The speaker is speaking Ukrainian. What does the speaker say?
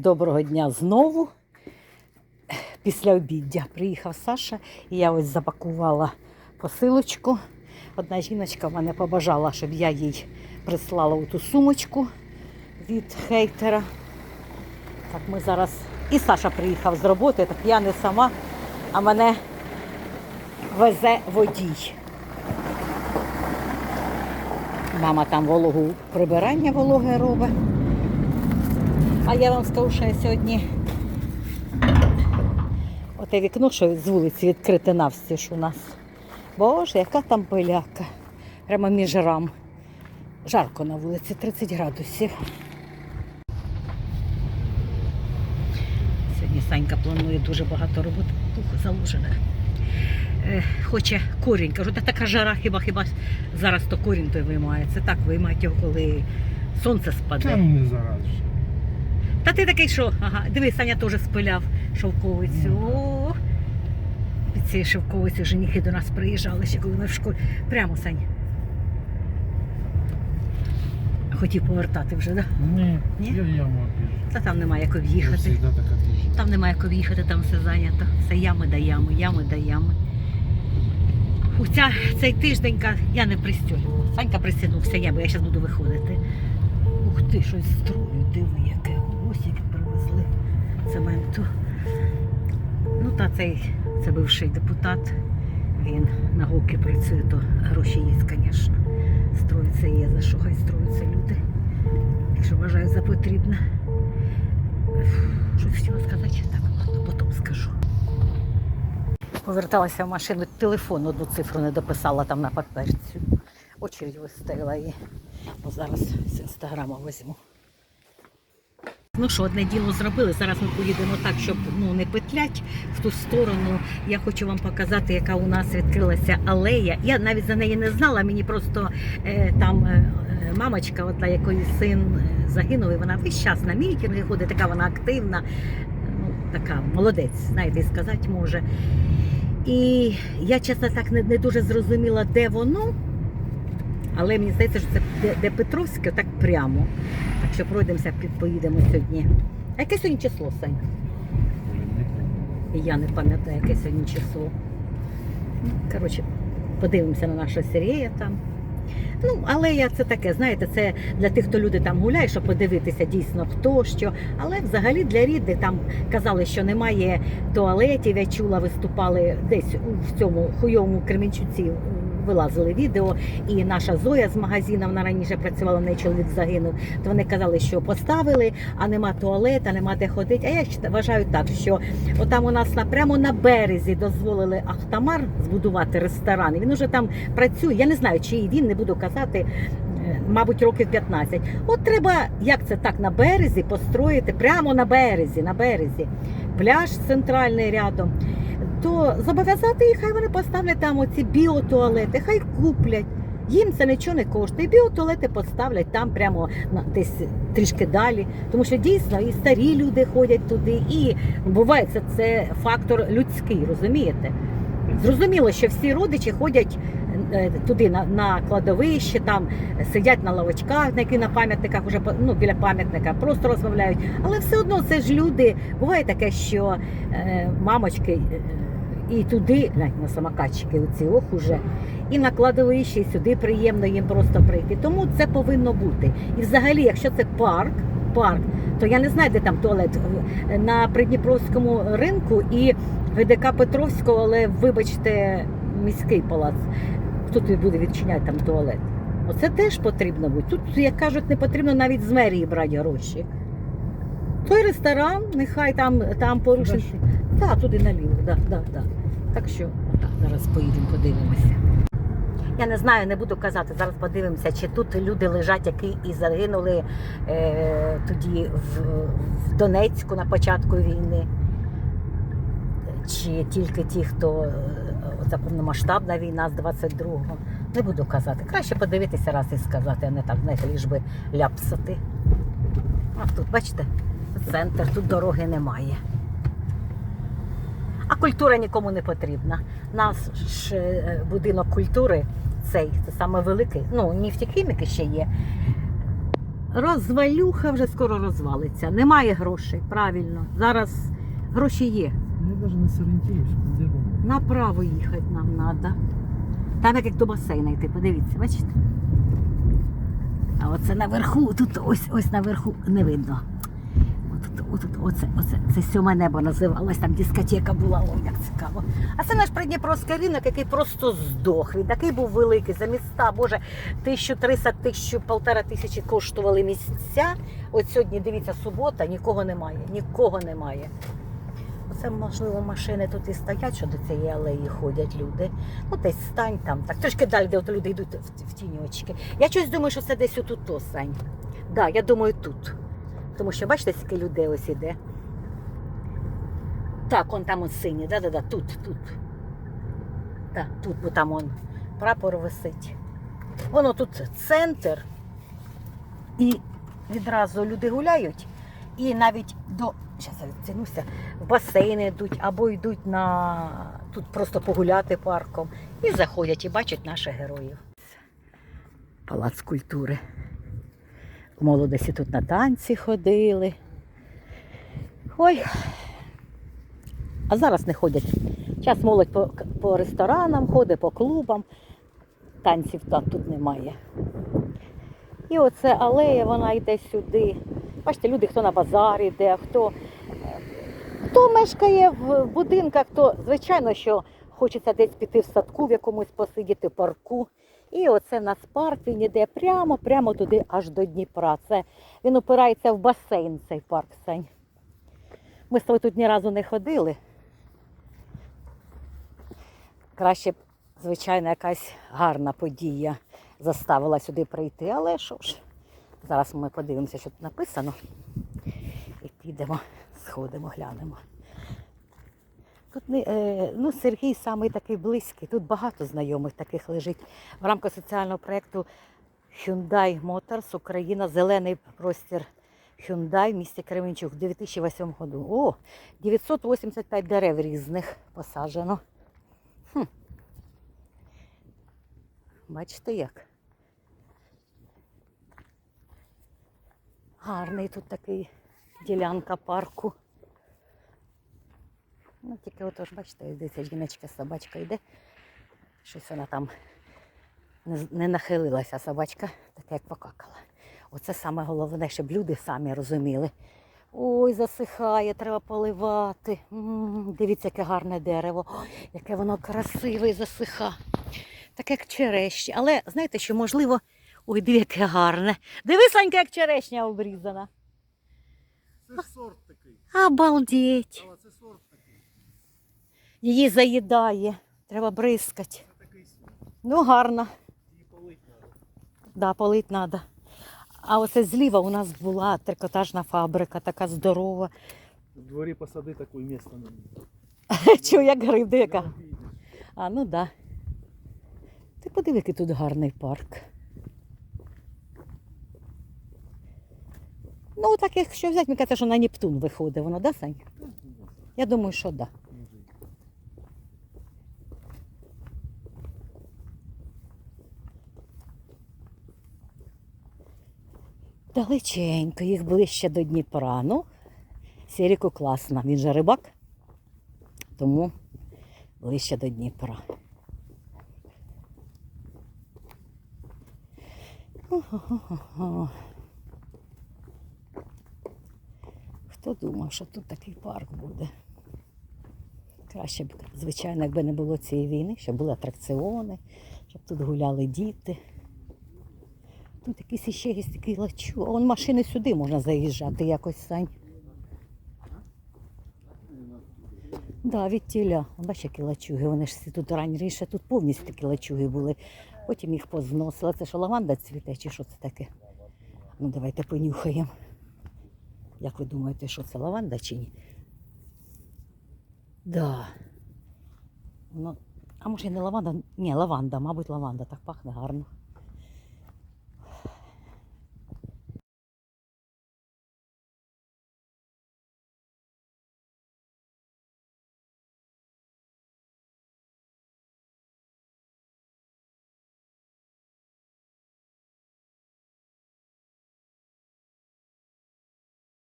Доброго дня знову. Після обіддя приїхав Саша, і я ось запакувала посилочку. Одна жіночка мене побажала, щоб я їй прислала ту сумочку від хейтера. Так ми зараз. І Саша приїхав з роботи, так я не сама, а мене везе водій. Мама там вологу прибирання вологе робить. А я вам скажу, що я сьогодні оте вікно, що з вулиці відкрите навстіж у нас. Боже, яка там пиляка. Прямо між рам. Жарко на вулиці, 30 градусів. Сьогодні Санька планує дуже багато роботи. Ух, залужена. Е, хоче корінь. Кажу, та така жара, хіба хіба зараз то корінь той виймається. Так виймають його, коли сонце спаде. Та ну не зараз. Та ти такий, що? Ага, дивись, Саня теж спиляв шовковицю. О, під цією шовковицею женихи до нас приїжджали ще коли ми в школі. Прямо Сань. Хотів повертати вже, так? Да? Ні, Ні? я яму обіжу. Та там немає як Я об'їхати. Там немає як об'їхати, там все зайнято. Все ями да ями, ями да ями. У ця, цей тиждень я не пристягнула. Санька пристягнувся ями, я зараз буду виходити. Ух ти, щось строють, диви, яке. Ось яке привезли цементу. Ну та цей це бивший депутат. Він на гоки працює, то гроші є, звісно. Строїться є за що, хай строються люди. Якщо вважають за потрібне. Щось хотіла сказати, так, ладно, потім скажу. Поверталася в машину, телефон одну цифру не дописала там на паперці. Очередь і ну, зараз з інстаграма візьму. Ну що, одне діло зробили. Зараз ми поїдемо так, щоб ну не петлять в ту сторону. Я хочу вам показати, яка у нас відкрилася алея. Я навіть за неї не знала. Мені просто е, там е, е, мамочка, одна якої син е, загинув, і вона весь час на мітинги ходить, така вона активна, ну така молодець, знаєте, і сказати може. І я чесно так не, не дуже зрозуміла, де воно. Але мені здається, що це де, де Петровське, так прямо. Що пройдемося, поїдемо сьогодні. А яке сьогодні число, Сань? Я не пам'ятаю, яке сьогодні число. Ну, коротше, подивимося на нашого Сергія там. Ну, але я це таке, знаєте, це для тих, хто люди там гуляє, щоб подивитися дійсно хто що. Але взагалі для рідних там казали, що немає туалетів. Я чула, виступали десь у- цьому хуйовому Кременчуці. Вилазили відео, і наша Зоя з магазину, вона раніше працювала, в неї чоловік загинув. То вони казали, що поставили, а нема туалета, нема де ходити. А я вважаю так, що отам у нас на прямо на березі дозволили Ахтамар збудувати ресторан. Він уже там працює. Я не знаю, чи він не буду казати. е, Мабуть, років 15. От треба, як це так, на березі построїти, прямо на березі, на березі, пляж центральний рядом, то зобов'язати їх, хай вони поставлять там оці біотуалети, хай куплять. Їм це нічого не коштує. Біотуалети поставлять там прямо на десь трішки далі. Тому що дійсно і старі люди ходять туди, і буває це, це фактор людський, розумієте? Зрозуміло, що всі родичі ходять е, туди на, на кладовище, там сидять на лавочках, на які на пам'ятниках уже ну, біля пам'ятника, просто розмовляють. Але все одно це ж люди. Буває таке, що е, мамочки е, і туди, глянь, на самокатчики, оці ох уже, і на кладовище, і сюди приємно їм просто прийти. Тому це повинно бути. І взагалі, якщо це парк, парк, то я не знаю, де там туалет на Придніпровському ринку і ВДК Петровського, але вибачте, міський палац. Хто тобі буде відчиняти там туалет? Оце теж потрібно бути. Тут, як кажуть, не потрібно навіть з мерії брати гроші. Той ресторан, нехай там, там порушить. Так, туди наліво, да, да, да. Так що, так, зараз поїдемо, подивимося. Я не знаю, не буду казати. Зараз подивимося, чи тут люди лежать, які і загинули е, тоді в, в Донецьку на початку війни. Чи тільки ті, хто е, оця повномасштабна війна з 22-го. Не буду казати. Краще подивитися раз і сказати, а не так, знаєте, ліж би ляпсати. А тут, бачите, центр, тут дороги немає. А культура нікому не потрібна. Наш е, будинок культури, цей, це саме великий, ну, нефтехіміки ще є. розвалюха вже скоро розвалиться. Немає грошей, правильно. Зараз гроші є. Ну, навіть на Сарентіївську, де воно? Направо їхати нам треба. Там як до басейна йти, подивіться, бачите? А оце наверху, тут ось ось наверху не видно. Це сьоме небо називалось, там дискотека була, о, як цікаво. А це наш Придніпровський ринок, який просто здох. Він такий був великий за міста. Боже, 1300, тисячу, полтора тисячі коштували місця. От сьогодні, дивіться, субота, нікого немає, нікого немає. Оце, можливо, машини тут і стоять, що до цієї алеї ходять люди. Ну, десь стань там, так трошки далі, де от люди йдуть в, в тіньочки. Я щось думаю, що це десь отут то, Сань. Да, я думаю, тут. Тому що бачите, скільки людей ось іде. Так, он там он синій, да-да-да, тут, тут. Так, тут, бо там он прапор висить. Воно тут центр. І відразу люди гуляють. І навіть до. Зараз я в басейни йдуть або йдуть на тут просто погуляти парком. І заходять і бачать наших героїв. Палац культури. В молодості тут на танці ходили. Ой. А зараз не ходять. Час молодь по, по ресторанам ходить, по клубам. Танців там тут немає. І оце алея, вона йде сюди. Бачите, люди, хто на базарі йде, хто, хто мешкає в будинках, то звичайно, що хочеться десь піти в садку, в якомусь посидіти в парку. І оце в нас парк, він іде прямо, прямо туди, аж до Дніпра. Це він опирається в басейн, цей парк Сань. Ми з тобою тут ні разу не ходили. Краще б, звичайно, якась гарна подія заставила сюди прийти, але що ж, зараз ми подивимося, що тут написано. І підемо, сходимо, глянемо. Тут не, ну, Сергій самий такий близький, тут багато знайомих таких лежить. В рамках соціального проєкту Hyundai Motors Україна Зелений простір Hyundai в місті Кременчук у 2008 году. О, 985 дерев різних посаджено. Хм. Бачите як? Гарний тут такий ділянка парку. Ну, тільки отож, бачите, дивіться, жіночка, собачка йде. Щось вона там не, нахилилася собачка, така як покакала. Оце саме головне, щоб люди самі розуміли. Ой, засихає, треба поливати. М, Дивіться, яке гарне дерево, Ой, яке воно красиве і засиха. Таке як черешня. Але знаєте, що можливо. Ой, диви, яке гарне. Диви, Санька, як черешня обрізана. Це сорт такий. Обалдеть. Але це сорт. Її заїдає. Треба бризкати. Ну, гарно. Її полить треба. Да, полить треба. А оце зліва у нас була трикотажна фабрика, така здорова. В дворі посади таке місце на ній. Чого як гриб, де яка? А, ну да. Ти подиви, який тут гарний парк. Ну, так якщо взяти, мені кажеться, що на Нептун виходить воно, да, Сань? Я думаю, що да. Далеченько, їх ближче до Дніпра. Ну, Сіріку класно. Він же рибак, тому ближче до Дніпра. Хто думав, що тут такий парк буде? Краще б, звичайно, якби не було цієї війни, щоб були атракціони, щоб тут гуляли діти. Тут якийсь іще є такий лачу. А вон машини сюди можна заїжджати якось сань. Да, від тіля. Бачиш, які лачуги. Вони ж тут раніше тут повністю такі лачуги були. Потім їх позносили. Це що лаванда цвіте, чи що це таке? Ну давайте понюхаємо. Як ви думаєте, що це лаванда чи ні? Да. Ну, а може не лаванда? Ні, лаванда, мабуть, лаванда. Так пахне гарно.